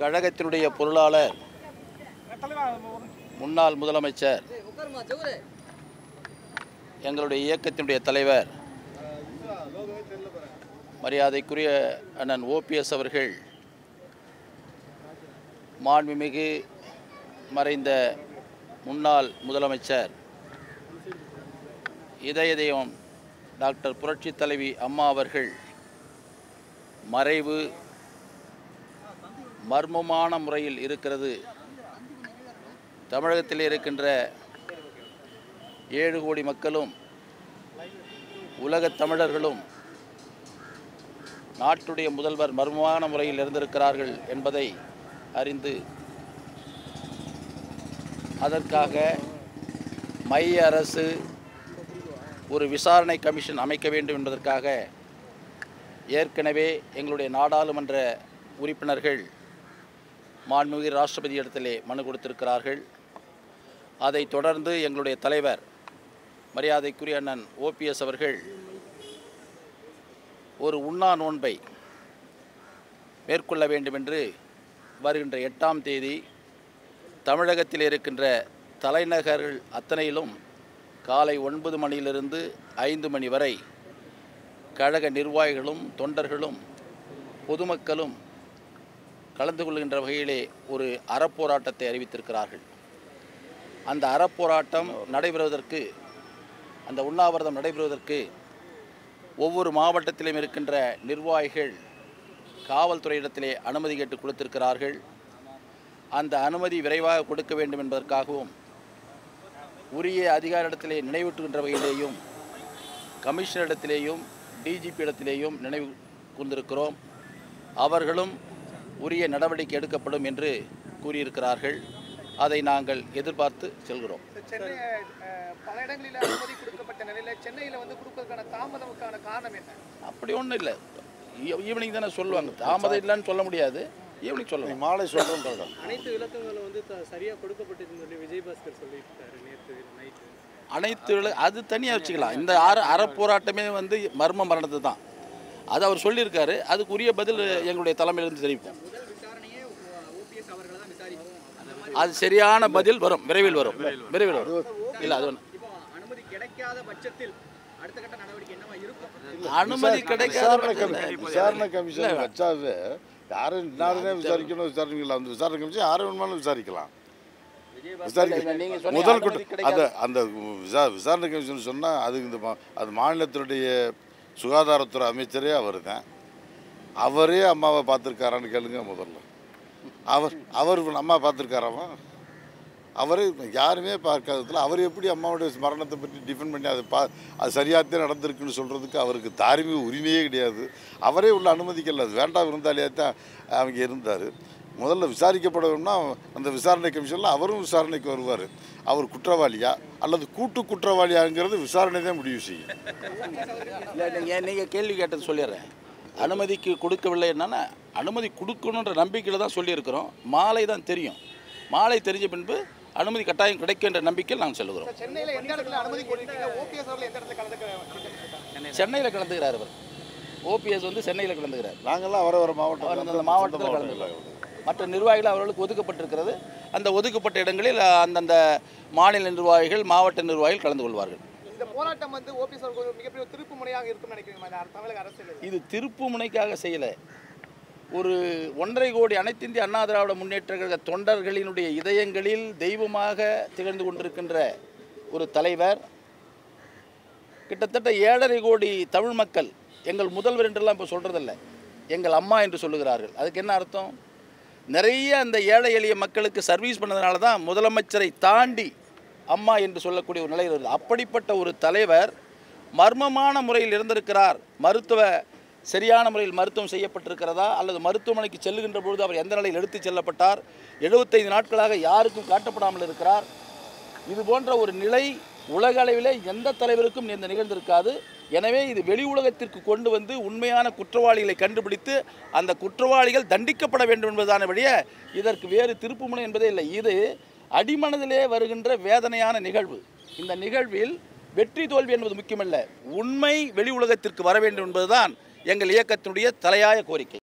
கழகத்தினுடைய பொருளாளர் முன்னாள் முதலமைச்சர் எங்களுடைய இயக்கத்தினுடைய தலைவர் மரியாதைக்குரிய அண்ணன் ஓபிஎஸ் அவர்கள் மாண்புமிகு மறைந்த முன்னாள் முதலமைச்சர் இதய தெய்வம் டாக்டர் புரட்சி தலைவி அம்மா அவர்கள் மறைவு மர்மமான முறையில் இருக்கிறது. தமிழகத்தில் இருக்கின்ற ஏழு கோடி மக்களும் உலகத் தமிழர்களும் நாட்டுடைய முதல்வர் மர்மமான முறையில் இருந்திருக்கிறார்கள் என்பதை அறிந்து அதற்காக மைய அரசு ஒரு விசாரணை கமிஷன் அமைக்க வேண்டும் என்பதற்காக ஏற்கனவே எங்களுடைய நாடாளுமன்ற உறுப்பினர்கள் மாண்புமிகு ராஷ்டிரபதி இடத்திலே மனு கொடுத்திருக்கிறார்கள். அதைத் தொடர்ந்து எங்களுடைய தலைவர் மரியாதைக்குரிய அண்ணன் ஓபிஎஸ் அவர்கள் ஒரு உண்ணா நோன்பை மேற்கொள்ள வேண்டும் என்று வருகின்ற எட்டாம் தேதி தமிழகத்தில் இருக்கின்ற தலைநகர்கள் அத்தனையிலும் காலை ஒன்பது மணியிலிருந்து ஐந்து மணி வரை கழக நிர்வாகிகளும் தொண்டர்களும் பொதுமக்களும் கலந்து கொள்கின்ற வகையிலே ஒரு அறப்போராட்டத்தை அறிவித்திருக்கிறார்கள். அந்த அறப்போராட்டம் நடைபெறுவதற்கு அந்த உண்ணாவிரதம் நடைபெறுவதற்கு ஒவ்வொரு மாவட்டத்திலும் இருக்கின்ற நிர்வாகிகள் காவல்துறையிடத்திலே அனுமதி கேட்டு கொடுத்திருக்கிறார்கள். அந்த அனுமதி விரைவாக கொடுக்க வேண்டும் என்பதற்காகவும் உரிய அதிகாரிடத்திலே நினைவூட்டுகின்ற வகையிலேயும் கமிஷனரிடத்திலேயும் டிஜிபி இடத்திலேயும் நினைவு கொண்டிருக்கிறோம் அவர்களும் உரிய நடவடிக்கை எடுக்கப்படும் என்று கூறியிருக்கிறார்கள். அதை நாங்கள் எதிர்பார்த்து செல்கிறோம். பல இடங்களில் அனுமதி கொடுக்கப்பட்ட நிலையில சென்னையில வந்து கொடுப்பதற்கான தாமதமுக்கான காரணம் என்ன? அப்படி ஒன்றும் இல்லை. ஈவினிங் தானே சொல்லுவாங்க. தாமதம் இல்லைன்னு சொல்ல முடியாது. ஈவினிங் சொல்லலாம் மாலை சொல்கிறோம் அனைத்து விளக்கங்களும் வந்து த- சரியா கொடுக்கப்பட்டதுன்னு சொல்லி விஜயபாஸ்கர் சொல்லியிருக்காரு நேற்று நைட்டு. அனைத்து அது தனியாக வச்சுக்கலாம். இந்த அற அறப்போராட்டமே வந்து மர்ம மரணத்து தான் அது அவர் சொல்லியிருக்காரு. அதுக்கு உரிய பதில் எங்களுடைய தலைமையிலிருந்து தெரிவிப்போம். அது சரியான பதில் வரும். விரைவில் வரும். விரைவில் வரும். இல்லை அது. இப்போ அனுமதி கிடைக்காத வச்சாவே யாரும் இன்னாருனே விசாரிக்கணும் விசாரிக்கலாம் அந்த விசாரணை கமிஷன் யாரும் வேணுமாலும் விசாரிக்கலாம். விசாரிக்க முதல் குற்றம் அந்த அந்த விசா விசாரணை கமிஷன் சொன்னால் அது இந்த அது மாநிலத்தினுடைய சுகாதாரத்துறை அமைச்சரே அவர் தான் அவரே அம்மாவை பார்த்துருக்காரான்னு கேளுங்க முதல்ல. அவர் அவர் அம்மா பார்த்துருக்காராமா? அவரே யாருமே பார்க்காததில் அவர் எப்படி அம்மாவுடைய மரணத்தை பற்றி டிஃபெண்ட் பண்ணி அதை பா அது சரியாகத்தான் நடந்திருக்குன்னு சொல்கிறதுக்கு அவருக்கு தார்மீக உரிமையே கிடையாது. அவரே உள்ள அனுமதிக்கல. அது வேண்டாம் இருந்தாலே தான் அவங்க இருந்தார். முதல்ல விசாரிக்கப்பட வேணும்னா அந்த விசாரணை கமிஷனில் அவரும் விசாரணைக்கு வருவார். அவர் குற்றவாளியா அல்லது கூட்டு குற்றவாளியாங்கிறது விசாரணை தான் முடிவு செய்யும். இல்லை நீங்கள் நீங்கள் கேள்வி கேட்டது சொல்லிடுறேன். அனுமதிக்கு கொடுக்கவில்லை என்னன்னா அனுமதி கொடுக்கணுன்ற நம்பிக்கையில் தான் சொல்லியிருக்கிறோம். மாலை தான் தெரியும். மாலை தெரிஞ்ச பின்பு அனுமதி கட்டாயம் கிடைக்கும் என்ற நம்பிக்கையில் நாங்கள் சொல்லுகிறோம். சென்னையில எந்த இடத்துல அனுமதி கொடுத்தீங்க? ஓபிஎஸ் அவர்கள் எந்த இடத்துல கலந்துக்க சென்னையில் கலந்துக்கிறார் அவர். ஓபிஎஸ் வந்து சென்னையில் கலந்துக்கிறார். நாங்கள்லாம் வர வர மாவட்டம் அந்தந்த மாவட்டத்தில் கலந்துக்கிறார். மற்ற நிர்வாகிகள் அவர்களுக்கு ஒதுக்கப்பட்டிருக்கிறது. அந்த ஒதுக்கப்பட்ட இடங்களில் அந்தந்த மாநில நிர்வாகிகள் மாவட்ட நிர்வாகிகள் கலந்து கொள்வார்கள். இந்த போராட்டம் வந்து ஓபிஎஸ் அவர்கள் மிகப்பெரிய திருப்பு முனையாக இருக்கும்னு நினைக்கிறீங்க இந்த தமிழக அரசியல் இது திருப்பு முனைக்காக செய்யலை. ஒரு ஒன்றரை கோடி அனைத்து இந்திய அண்ணா திராவிட முன்னேற்ற கழக தொண்டர்களினுடைய இதயங்களில் தெய்வமாக திகழ்ந்து கொண்டிருக்கின்ற ஒரு தலைவர் கிட்டத்தட்ட ஏழரை கோடி தமிழ் மக்கள் எங்கள் முதல்வர் என்றெல்லாம் இப்போ சொல்கிறதில்ல எங்கள் அம்மா என்று சொல்லுகிறார்கள். அதுக்கு என்ன அர்த்தம்? நிறைய அந்த ஏழை எளிய மக்களுக்கு சர்வீஸ் பண்ணதுனால தான் முதலமைச்சரை தாண்டி அம்மா என்று சொல்லக்கூடிய ஒரு நிலை வருது. அப்படிப்பட்ட ஒரு தலைவர் மர்மமான முறையில் இருந்திருக்கிறார். மருத்துவ சரியான முறையில் மருத்துவம் செய்யப்பட்டிருக்கிறதா? அல்லது மருத்துவமனைக்கு செல்லுகின்ற பொழுது அவர் எந்த நிலையில் எடுத்துச் செல்லப்பட்டார்? எழுபத்தைந்து நாட்களாக யாருக்கும் காட்டப்படாமல் இருக்கிறார்? இது போன்ற ஒரு நிலை உலக அளவிலே எந்த தலைவருக்கும் இந்த நிகழ்ந்திருக்காது. எனவே இது வெளி உலகத்திற்கு கொண்டு வந்து உண்மையான குற்றவாளிகளை கண்டுபிடித்து அந்த குற்றவாளிகள் தண்டிக்கப்பட வேண்டும் என்பதான வழியே இதற்கு வேறு திருப்புமுனை என்பதே இல்லை. இது அடிமனதிலே வருகின்ற வேதனையான நிகழ்வு. இந்த நிகழ்வில் வெற்றி தோல்வி என்பது முக்கியமல்ல. உண்மை வெளி உலகத்திற்கு வர வேண்டும் என்பதுதான் எங்கள் இயக்கத்தினுடைய தலையாய கோரிக்கை.